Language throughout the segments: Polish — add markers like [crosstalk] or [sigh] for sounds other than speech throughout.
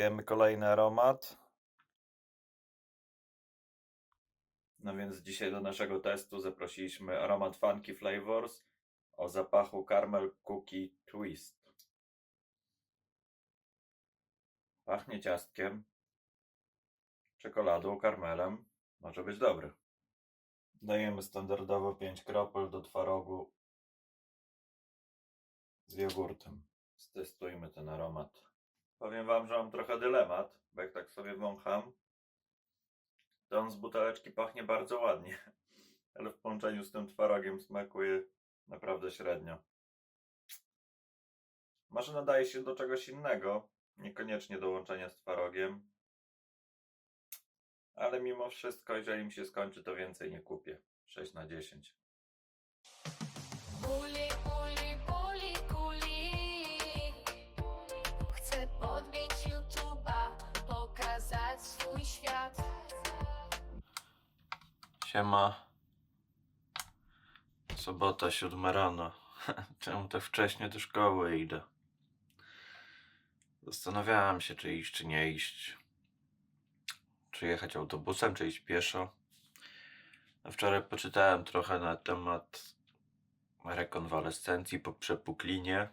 Jemy kolejny aromat. No więc dzisiaj do naszego testu zaprosiliśmy aromat Funky Flavors o zapachu Caramel Cookie Twist. Pachnie ciastkiem, czekoladą, karmelem. Może być dobry. Dajemy standardowo 5 kropel do twarogu z jogurtem. Stestujmy ten aromat. Powiem wam, że mam trochę dylemat, bo jak tak sobie wącham, to on z buteleczki pachnie bardzo ładnie, [laughs] ale w połączeniu z tym twarogiem smakuje naprawdę średnio. Może nadaje się do czegoś innego, niekoniecznie do łączenia z twarogiem, ale mimo wszystko, jeżeli mi się skończy, to więcej nie kupię. 6 na 10. Kuli, Siema. Sobota, siódma rano. [laughs] Czemu tak wcześnie do szkoły idę? Zastanawiałem się, czy iść, czy nie iść. Czy jechać autobusem, czy iść pieszo. A Wczoraj poczytałem trochę na temat rekonwalescencji po przepuklinie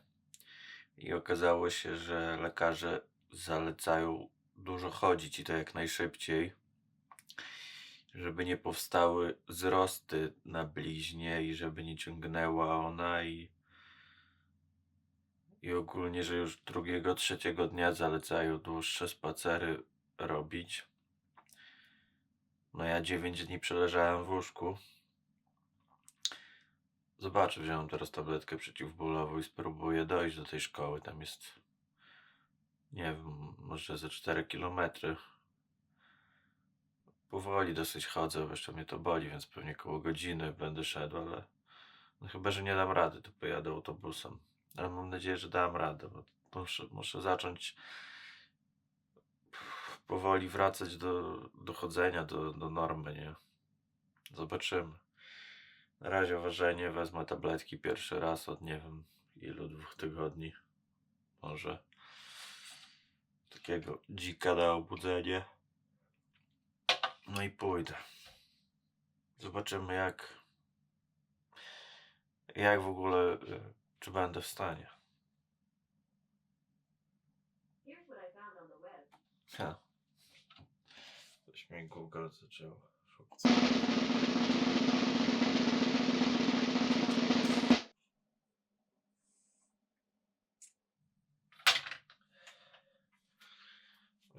i okazało się, że lekarze zalecają dużo chodzić i to jak najszybciej żeby nie powstały wzrosty na bliźnie i żeby nie ciągnęła ona i, i ogólnie, że już drugiego, trzeciego dnia zalecają dłuższe spacery robić. No ja 9 dni przeleżałem w łóżku. Zobaczę, wziąłem teraz tabletkę przeciwbólową i spróbuję dojść do tej szkoły. Tam jest, nie wiem, może ze 4 kilometry powoli dosyć chodzę, jeszcze mnie to boli, więc pewnie koło godziny będę szedł, ale no chyba, że nie dam rady, to pojadę autobusem. Ale mam nadzieję, że dam radę, bo muszę, muszę zacząć powoli wracać do, do chodzenia, do, do normy, nie? Zobaczymy. Na razie ważenie, wezmę tabletki pierwszy raz od nie wiem ilu, dwóch tygodni. Może takiego dzika na obudzenie. No i pójdę. Zobaczymy jak. Jak w ogóle. y, Czy będę w stanie. Ha. Coś mi Google zaczęło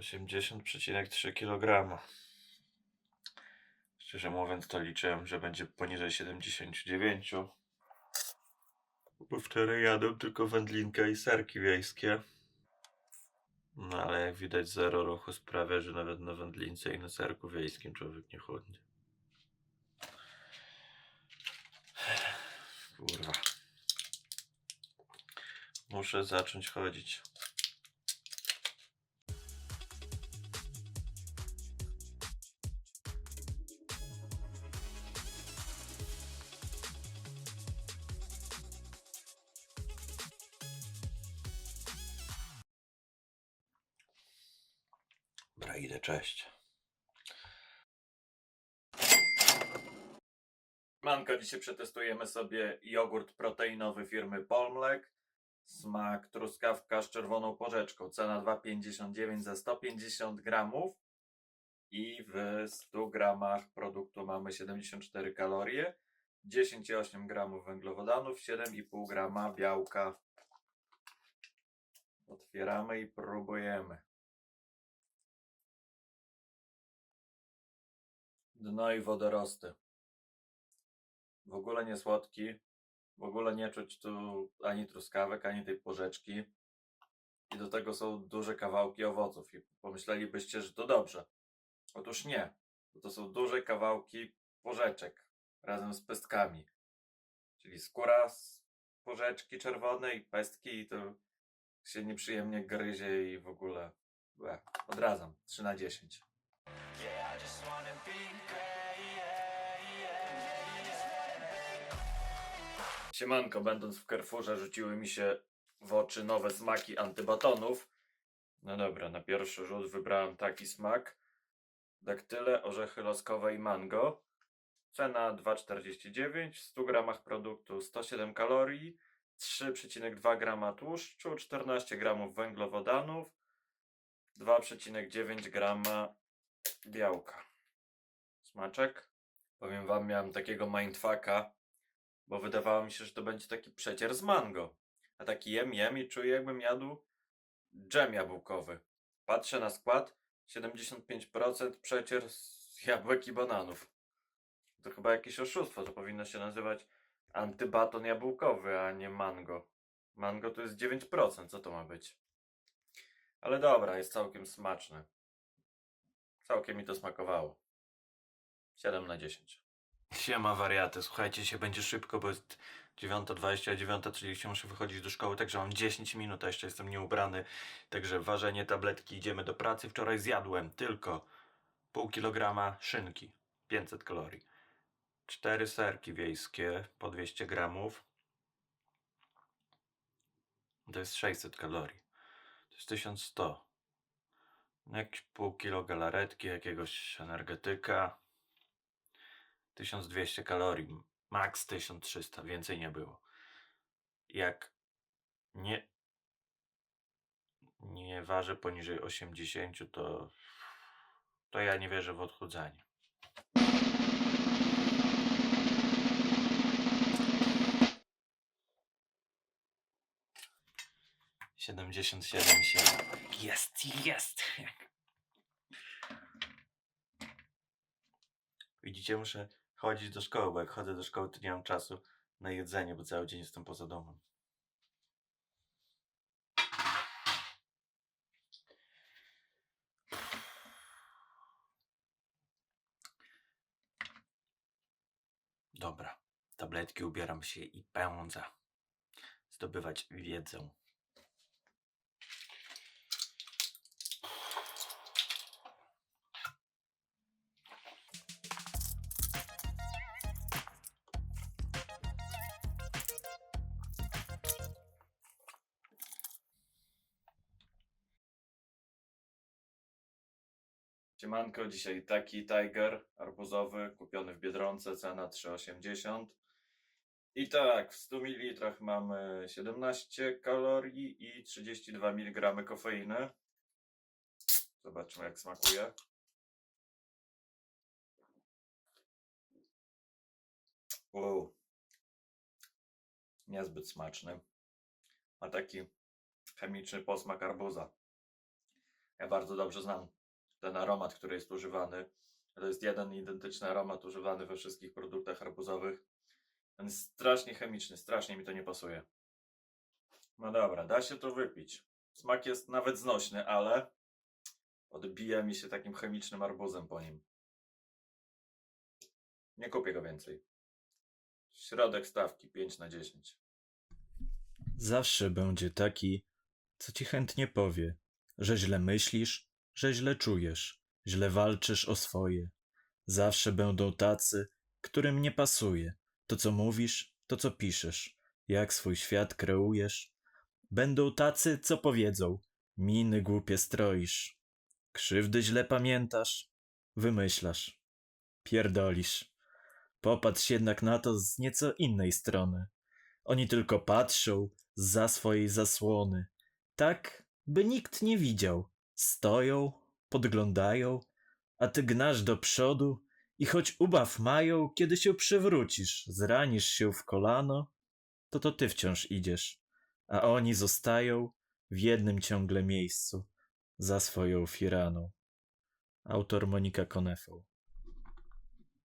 szukać. Osiemdziesiąt przecinek trzy kilograma. Szczerze mówiąc, to liczyłem, że będzie poniżej 79. Bo wczoraj jadłem tylko wędlinkę i serki wiejskie. No ale jak widać, zero ruchu sprawia, że nawet na wędlince i na serku wiejskim człowiek nie chudnie. Kurwa. Muszę zacząć chodzić. Dobra, cześć. Manko, dzisiaj przetestujemy sobie jogurt proteinowy firmy Polmlek. Smak truskawka z czerwoną porzeczką. Cena 2,59 za 150 gramów. I w 100 gramach produktu mamy 74 kalorie, 10,8 gramów węglowodanów, 7,5 grama białka. Otwieramy i próbujemy. Dno i wodorosty. W ogóle nie słodki. W ogóle nie czuć tu ani truskawek, ani tej porzeczki. I do tego są duże kawałki owoców. I pomyślelibyście, że to dobrze. Otóż nie. To są duże kawałki porzeczek razem z pestkami. Czyli skóra z porzeczki czerwonej, pestki i to się nieprzyjemnie gryzie i w ogóle. Odradzam. 3 na 10. Siemanko, będąc w Carrefourze rzuciły mi się w oczy nowe smaki antybatonów. No dobra, na pierwszy rzut wybrałem taki smak. Daktyle, orzechy loskowe i mango. Cena 2,49. W 100 gramach produktu 107 kalorii, 3,2 grama tłuszczu, 14 gramów węglowodanów, 2,9 grama białka. Smaczek? Powiem wam, miałem takiego mindfucka, bo wydawało mi się, że to będzie taki przecier z mango. A taki jem, jem i czuję jakbym jadł dżem jabłkowy. Patrzę na skład, 75% przecier z [laughs] jabłek i bananów. To chyba jakieś oszustwo, to powinno się nazywać antybaton jabłkowy, a nie mango. Mango to jest 9%, co to ma być? Ale dobra, jest całkiem smaczne. Całkiem mi to smakowało. 7 na 10. Siema wariaty, słuchajcie się, będzie szybko, bo jest 9.20, a 9.30 muszę wychodzić do szkoły, także mam 10 minut, a jeszcze jestem nieubrany. Także ważenie tabletki, idziemy do pracy. Wczoraj zjadłem tylko pół kilograma szynki, 500 kalorii. Cztery serki wiejskie po 200 gramów. To jest 600 kalorii. To jest 1100. Jakieś pół kilo galaretki, jakiegoś energetyka. 1200 kalorii. Max 1300, więcej nie było. Jak nie, nie ważę poniżej 80, to, to ja nie wierzę w odchudzanie. Siedemdziesiąt siedem i siedem. Jest, jest! Widzicie, muszę chodzić do szkoły, bo jak chodzę do szkoły, to nie mam czasu na jedzenie, bo cały dzień jestem poza domem. Dobra, tabletki ubieram się i pędzę zdobywać wiedzę. Siemanko, dzisiaj taki Tiger arbuzowy, kupiony w Biedronce, cena 3,80. I tak, w 100 ml mamy 17 kalorii i 32 mg kofeiny. Zobaczmy jak smakuje. Wow. Niezbyt smaczny. Ma taki chemiczny posmak arbuza. Ja bardzo dobrze znam ten aromat, który jest używany. To jest jeden identyczny aromat używany we wszystkich produktach arbuzowych. On jest strasznie chemiczny, strasznie mi to nie pasuje. No dobra, da się to wypić. Smak jest nawet znośny, ale odbija mi się takim chemicznym arbuzem po nim. Nie kupię go więcej. Środek stawki 5 na 10. Zawsze będzie taki, co ci chętnie powie, że źle myślisz, że źle czujesz, źle walczysz o swoje. Zawsze będą tacy, którym nie pasuje to, co mówisz, to, co piszesz, jak swój świat kreujesz. Będą tacy, co powiedzą, miny głupie stroisz, krzywdy źle pamiętasz, wymyślasz, pierdolisz. Popatrz jednak na to z nieco innej strony. Oni tylko patrzą za swojej zasłony, tak, by nikt nie widział. Stoją, podglądają, a ty gnasz do przodu i choć ubaw mają, kiedy się przewrócisz, zranisz się w kolano, to to ty wciąż idziesz, a oni zostają w jednym ciągle miejscu, za swoją firaną. Autor Monika Konefą.